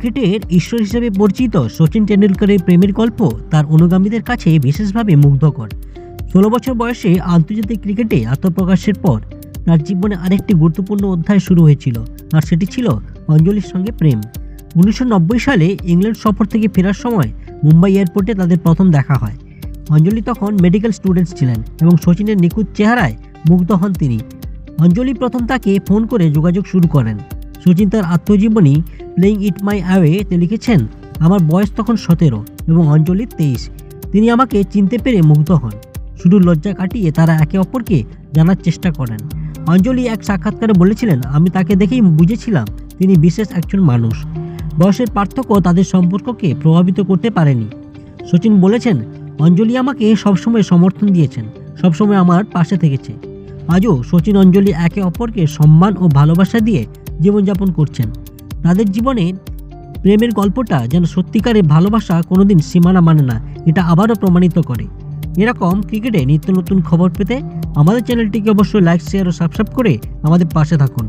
ক্রিকেটের ঈশ্বর হিসেবে পরিচিত সচিন টেন্ডুলকারের প্রেমের গল্প তার অনুগামীদের কাছে বিশেষভাবে মুগ্ধকর। ষোলো বছর বয়সে আন্তর্জাতিক ক্রিকেটে আত্মপ্রকাশের পর তার জীবনে আরেকটি গুরুত্বপূর্ণ অধ্যায় শুরু হয়েছিল আর সেটি ছিল অঞ্জলির সঙ্গে প্রেম। উনিশশো নব্বই সালে ইংল্যান্ড সফর থেকে ফেরার সময় মুম্বাই এয়ারপোর্টে তাদের প্রথম দেখা হয়। অঞ্জলি তখন মেডিকেল স্টুডেন্টস ছিলেন এবং সচিনের নিখুঁত চেহারায় মুগ্ধ হন তিনি। অঞ্জলি প্রথম তাকে ফোন করে যোগাযোগ শুরু করেন। সচিন তার আত্মজীবনী প্লেইং ইট মাই অ্যাওয়েতে লিখেছেন, আমার বয়স তখন সতেরো এবং অঞ্জলি তেইশ। তিনি আমাকে চিনতে পেরে মুগ্ধ হন। শুধু লজ্জা কাটিয়ে তারা একে অপরকে জানার চেষ্টা করেন। অঞ্জলি এক সাক্ষাৎকারে বলেছিলেন, আমি তাকে দেখেই বুঝেছিলাম তিনি বিশেষ একজন মানুষ। বয়সের পার্থক্য তাদের সম্পর্ককে প্রভাবিত করতে পারেনি। সচিন বলেছেন, অঞ্জলি আমাকে সবসময় সমর্থন দিয়েছেন, সবসময় আমার পাশে থেকেছে। আজও সচিন অঞ্জলি একে অপরকে সম্মান ও ভালোবাসা দিয়ে জীবনযাপন করছেন। তাদের জীবনে প্রেমের গল্পটা যেন সত্যিকারের ভালোবাসা কোনোদিন সীমানা মানে না, এটা আবারও প্রমাণিত করে। এরকম ক্রিকেটে নিত্য নতুন খবর পেতে আমাদের চ্যানেলটিকে অবশ্যই লাইক শেয়ার ও সাবস্ক্রাইব করে আমাদের পাশে থাকুন।